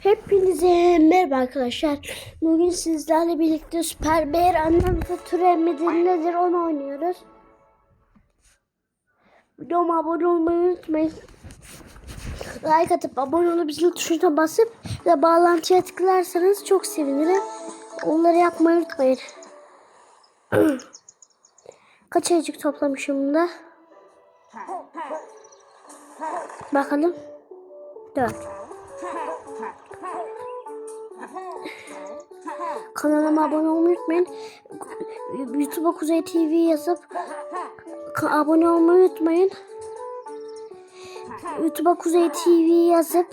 Hepinize merhaba arkadaşlar. Bugün sizlerle birlikte Süper Bear annem fatura midir nedir onu oynuyoruz. Videoma abone olmayı unutmayın. Like atıp abone olup zil tuşuna basıp ve bağlantıya tıklarsanız çok sevinirim. Onları yapmayı unutmayın. Kaç ayıcık toplamışım da? Bakalım. Dört. Kanalıma abone olmayı unutmayın. YouTube'a Kuzey TV yazıp abone olmayı unutmayın. YouTube'a Kuzey TV yazıp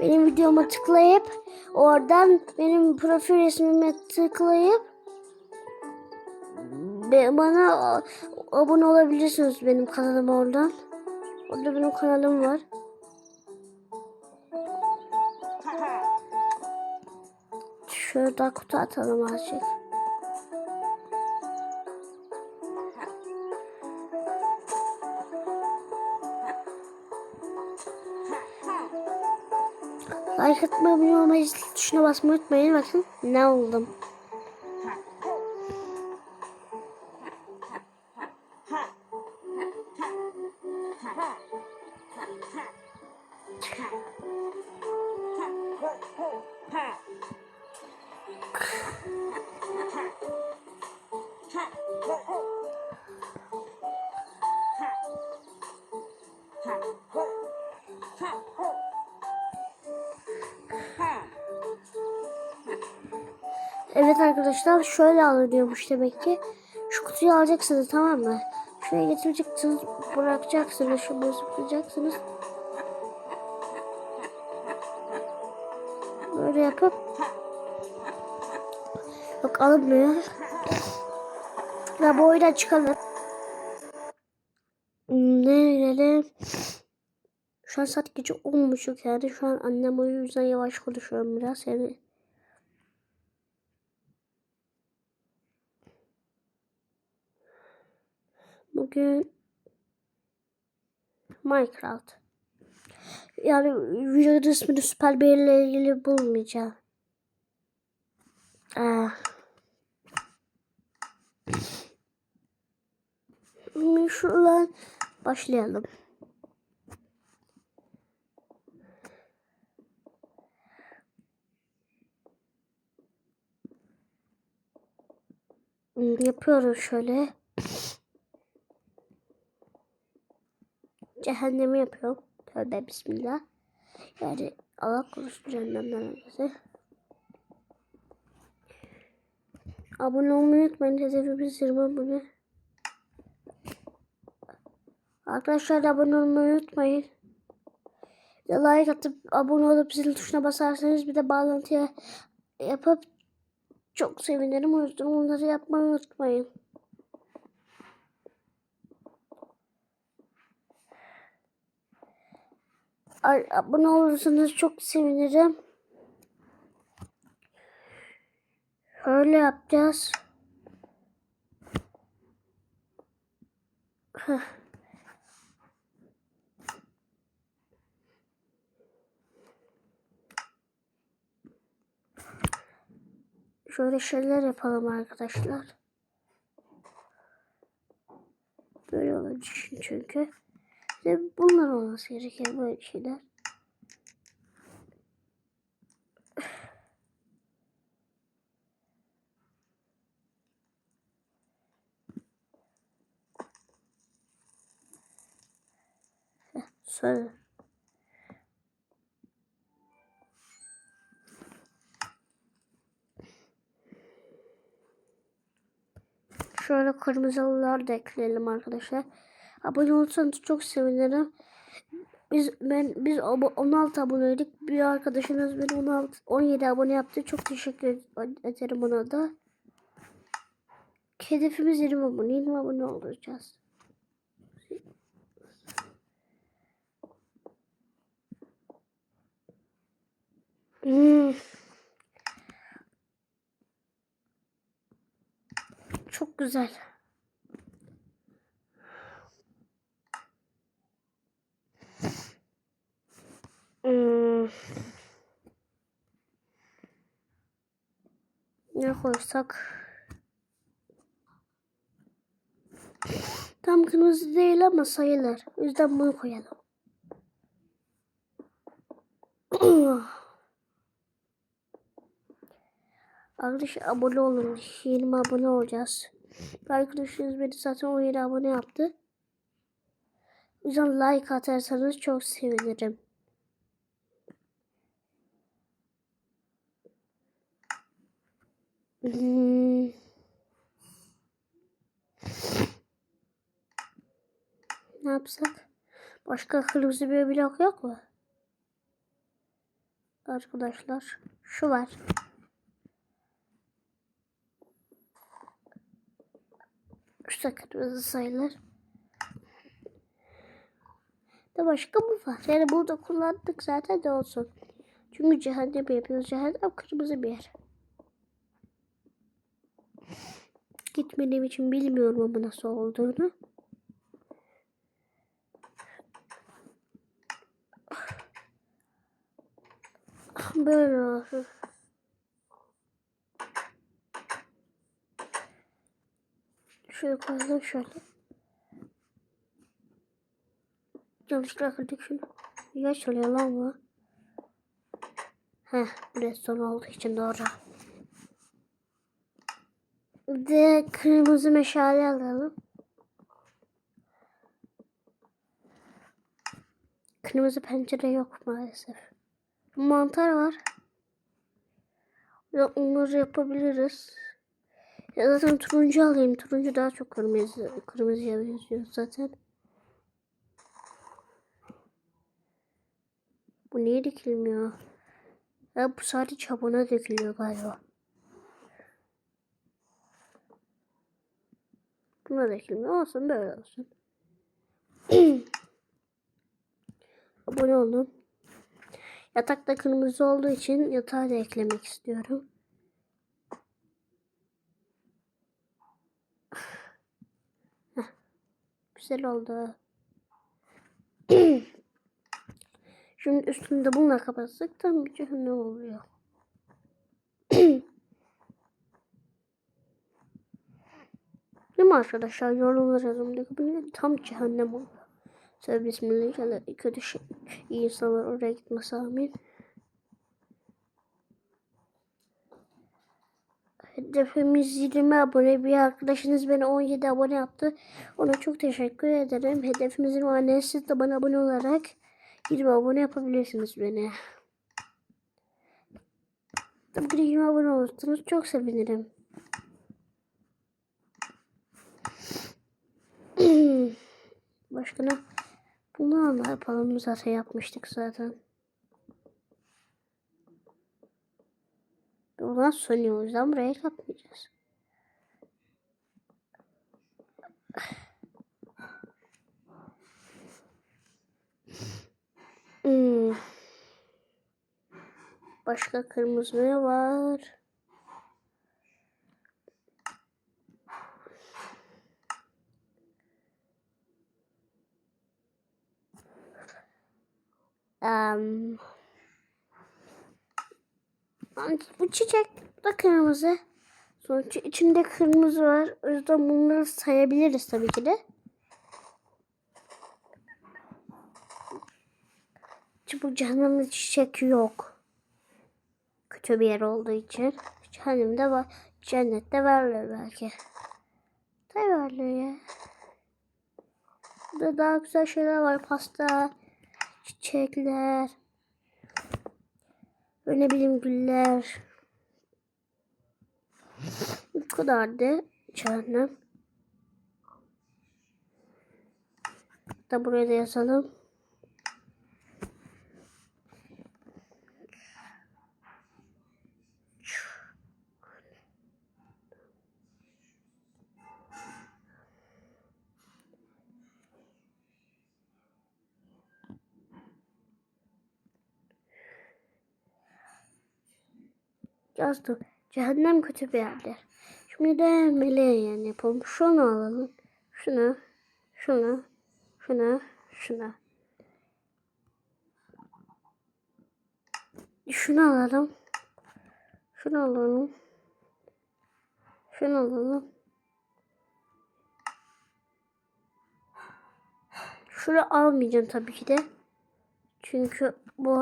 benim videoma tıklayıp oradan benim profil resmime tıklayıp bana abone olabilirsiniz benim kanalıma oradan. Orada benim kanalım var. Şurada kutu atalım azıcık. Like atmayı, abone olmayı, tuşuna basmayı unutmayın. Bakın ne oldum. Evet arkadaşlar şöyle alınıyormuş demek ki. Şu kutuyu alacaksınız tamam mı? Şuraya getireceksiniz, bırakacaksınız, şunu zıplayacaksınız. Böyle yapıp Yok alınmıyor. Ve bu oyuna çıkalım. Şu an saat gece 10.30 yani. Şu an annem o yüzden yavaş konuşuyorum biraz. Yani Bugün Minecraft. Yani videonun ismini Süper Bear ile ilgili bulmayacağım. Ah. Şimdi Şuradan başlayalım. Yapıyoruz şöyle. Cehennemi yapıyorum. Tövbe bismillah. Yani Allah korusun cehennemden öylesi. Abone olmayı unutmayın. Hedefimiz 20 abone. Arkadaşlar da abone olmayı unutmayın. Bir like atıp abone olup zil tuşuna basarsanız bir de bağlantıya yapıp çok sevinirim. O yüzden onları yapmayı unutmayın. Ay, abone olursanız çok sevinirim. Şöyle yapacağız. Heh. Şöyle şeyler yapalım arkadaşlar. Böyle olacak çünkü. Ve bunlar olması gerekir böyle şeyler. Heh, kırmızılılar da ekleyelim arkadaşlar. Abone olursanız çok sevinirim. Biz ben biz abo- 16 aboneydik. Bir arkadaşınız beni 16 17 abone yaptı. Çok teşekkür ed- ederim ona da. Hedefimiz 20 abone. 20 abone olacağız. Hmm. çok güzel. Hmm. Ne koysak? Tam kırmızı değil ama sayılır. O yüzden bunu koyalım. Ah. Arkadaşlar abone olun. 20 abone olacağız. Arkadaşlarınız beni zaten 17 abone yaptı. O like atarsanız çok sevinirim. Hmm. Ne yapsak? Başka kırmızı bir blok yok mu? Arkadaşlar şu var. Şu da kırmızı sayılır. Da başka mı var? Yani burada kullandık zaten de olsun. Çünkü cehennem yapıyoruz. Cehennem kırmızı bir yer. Gitmediğim için bilmiyorum ama nasıl olduğunu. Böyle olsun. Şöyle koyalım şöyle. Yanlışlıkla kırdık şunu. Niye çalıyor lan bu? Heh, redstone olduğu için doğru. De kırmızı meşale alalım. Kırmızı pencere yok maalesef. Mantar var. Ya onları yapabiliriz. Ya zaten turuncu alayım. Turuncu daha çok kırmızı, kırmızıya benziyor zaten. Bu niye dikilmiyor? Ya bu sadece çabuna dikiliyor galiba. Buna dikilmiyor. Olsun böyle olsun. Abone olun. Yatakta kırmızı olduğu için yatağı da eklemek istiyorum. Güzel oldu. Şimdi üstünde bununla kapatsak tam bir cehennem oluyor. Değil mi arkadaşlar? Yorumlar yazımda tam cehennem oluyor. Tövbe bismillah kötü şey, iyi insanlar oraya gitmesi amin. Hedefimiz 20 abone. Bir arkadaşınız beni 17 abone yaptı. Ona çok teşekkür ederim. Hedefimizin o anne siz de bana abone olarak 20 abone yapabilirsiniz beni. Tabii ki 20 abone olursanız çok sevinirim. Başka ne? Bunu yapalım zaten yapmıştık zaten. Buradan sönüyor o yüzden buraya yapmayacağız. Hmm. Başka kırmızı ne var? Um, bu çiçek da kırmızı. Sonuçta içinde kırmızı var. O yüzden bunları sayabiliriz tabii ki de. Bu cehennemde çiçek yok. Kötü bir yer olduğu için. Cehennemde var. Cennette varlar belki. Tabii varlar ya. Burada daha güzel şeyler var. Pasta, çiçekler. Ne bileyim güller. Bu kadardı cehennem. Da buraya da yazalım. Yazdım. Cehennem kötü bir yerdir. Şimdi de meleğe yani yapalım. Şunu alalım. Şunu, şunu, şunu, şunu. Şunu alalım. Şunu alalım. Şunu alalım. Şunu almayacağım tabii ki de. Çünkü bu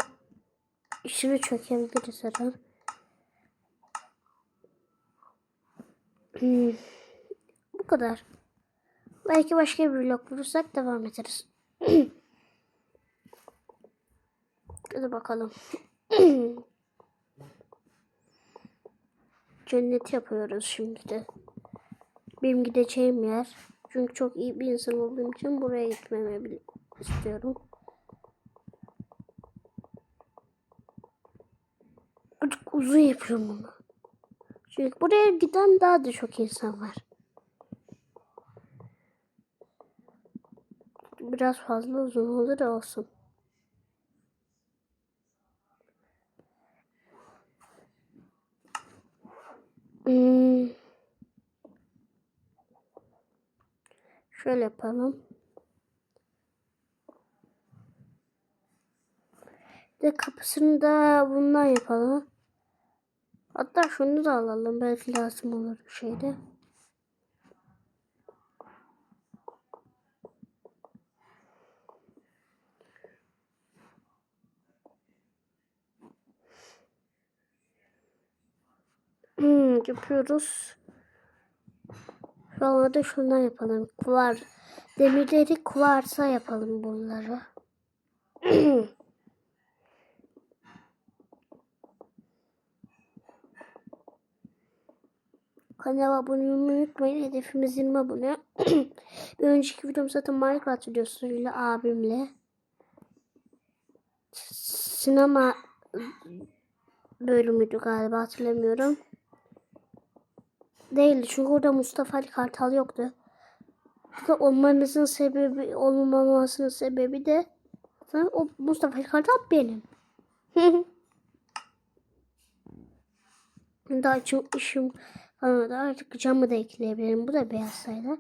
işini çökebiliriz her Hmm. Bu kadar. Belki başka bir vlog bulursak devam ederiz. Hadi bakalım. Cennet yapıyoruz şimdi de. Benim gideceğim yer. Çünkü çok iyi bir insan olduğum için buraya gitmemi istiyorum. Çok uzun yapıyorum bunu. Çünkü buraya giden daha da çok insan var. Biraz fazla uzun olur olsun. Hmm. Şöyle yapalım. De kapısını da bundan yapalım. Hatta şunu da alalım. Belki lazım olur bir şeyde. Hmm, yapıyoruz. Sonra da şundan yapalım. Kuvar. Demirleri kuvarsa yapalım bunları. Kanala abone olmayı unutmayın. Hedefimiz 20 abone. bir önceki videom zaten Minecraft videosuyla abimle. Sinema bölümüydü galiba hatırlamıyorum. Değildi çünkü orada Mustafa Ali Kartal yoktu. Burada olmanızın sebebi, olmamasının sebebi de o Mustafa Ali Kartal benim. Daha çok ışım da artık camı da ekleyebilirim. Bu da beyaz sayılar.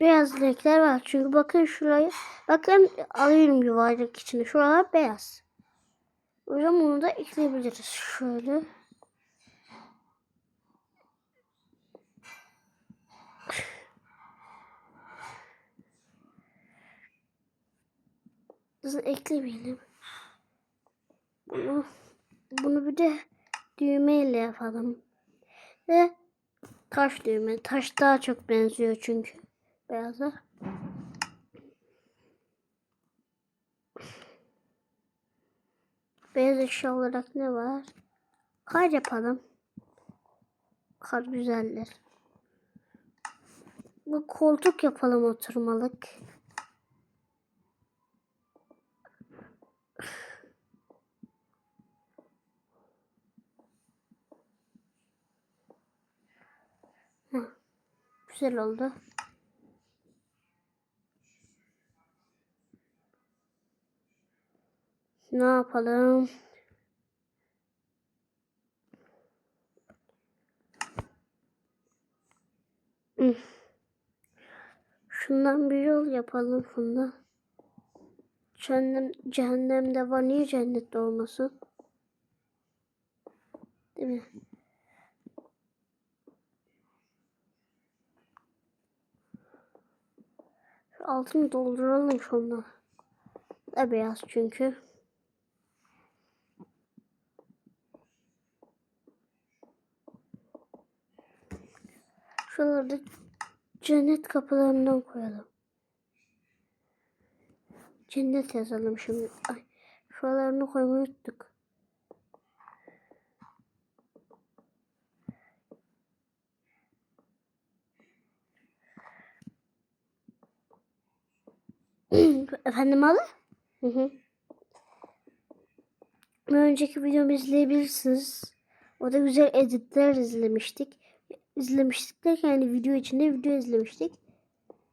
Beyaz renkler var. Çünkü bakın şurayı. Bakın alıyorum yuvarlak içinde. Şuralar beyaz. O yüzden bunu da ekleyebiliriz. Şöyle. Hızlı eklemeyelim. Bunu, bunu bir de düğmeyle yapalım. Ve taş düğme. Taş daha çok benziyor çünkü. Beyaza. Beyaz eşya olarak ne var? Kar yapalım. Kar güzeller. Bu koltuk yapalım oturmalık. Güzel oldu. Ne yapalım? Şundan bir yol yapalım funda. Cehennem, cehennemde var niye cennette olmasın? Değil mi? Altını dolduralım şundan. Da beyaz çünkü. Şuralarda cennet kapılarından koyalım. Cennet yazalım şimdi. Ay, şuralarını koymayı unuttuk. Abi? Hı hı. Önceki videomu izleyebilirsiniz. O da güzel editler izlemiştik. İzlemiştik derken yani video içinde video izlemiştik.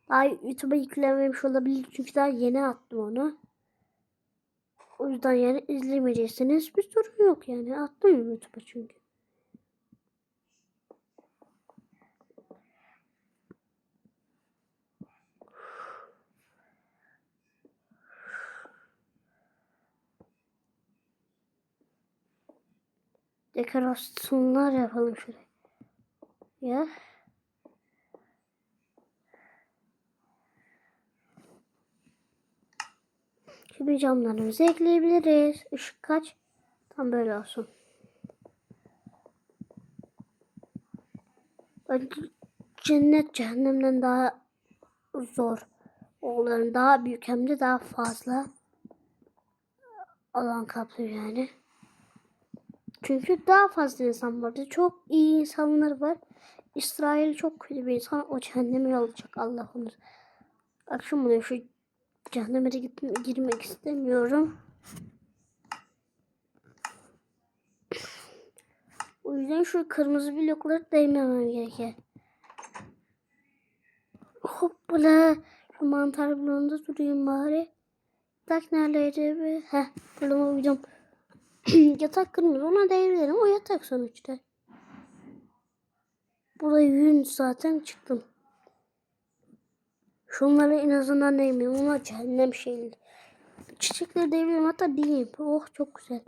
Daha YouTube'a yüklenmemiş olabilir çünkü daha yeni attım onu. O yüzden yani izlemeyeceksiniz bir sorun yok yani. Attım YouTube'a çünkü. Dekorasyonlar yapalım şuraya. Ya. Şimdi camlarımızı ekleyebiliriz. Işık kaç? Tam böyle olsun. Cennet cehennemden daha zor. Oğulların daha büyük hem de daha fazla alan kaplıyor yani. Çünkü daha fazla insan vardı. Çok iyi insanlar var. İsrail çok kötü bir insan. O cehenneme alacak Allah onu. Akşam bunu şu cehenneme de girmek istemiyorum. O yüzden şu kırmızı blokları değmemem gerekiyor. Hoppala. Şu mantar bloğunda durayım bari. Yatak neredeydi? Heh. Bulama uyudum. yatak kırmızı ona değebilirim. O yatak sonuçta. Burayı yün zaten çıktım. Şunları en azından değmeyeyim. Onlar cehennem şeyleri. Çiçekleri değebilirim. Hatta diyeyim. Oh çok güzel.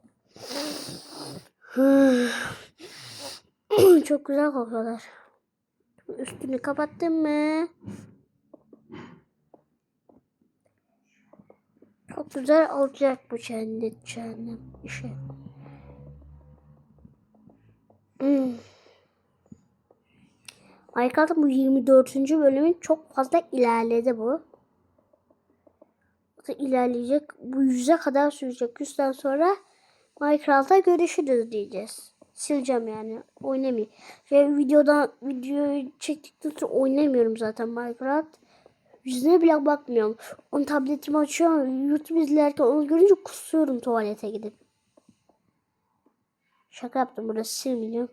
çok güzel kokuyorlar. Üstünü kapattın mı? Çok güzel olacak bu cennet cehennem işi. Hmm. Minecraft'ın bu 24. bölümün çok fazla ilerledi bu. İlerleyecek. Bu 100'e kadar sürecek. 100'den sonra Minecraft'ta görüşürüz diyeceğiz. Sileceğim yani. Oynamayayım. Şey, videodan videoyu çektikten sonra oynamıyorum zaten Minecraft. Yüzüne bile bakmıyorum. Onu tabletimi açıyorum. YouTube izlerken onu görünce kusuyorum tuvalete gidip. Şaka yaptım burada silmeyeceğim.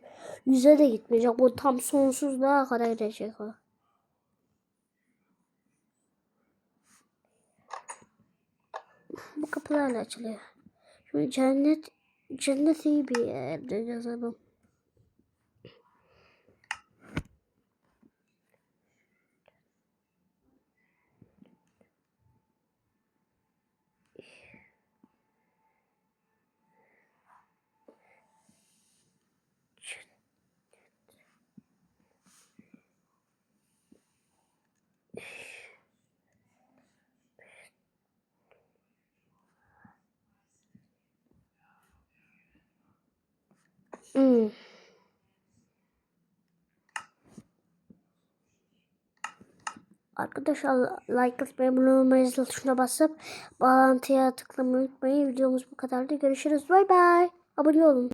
Yüze de gitmeyecek. Bu tam sonsuzluğa kadar gidecek o. Bu kapılarla açılıyor. Şimdi cennet cennet iyi bir yerde yazalım. Hmm. Arkadaşlar like atmayı, abone olmayı, zil tuşuna basıp bağlantıya tıklamayı unutmayın. Videomuz bu kadardı. Görüşürüz. Bay bay. Abone olun.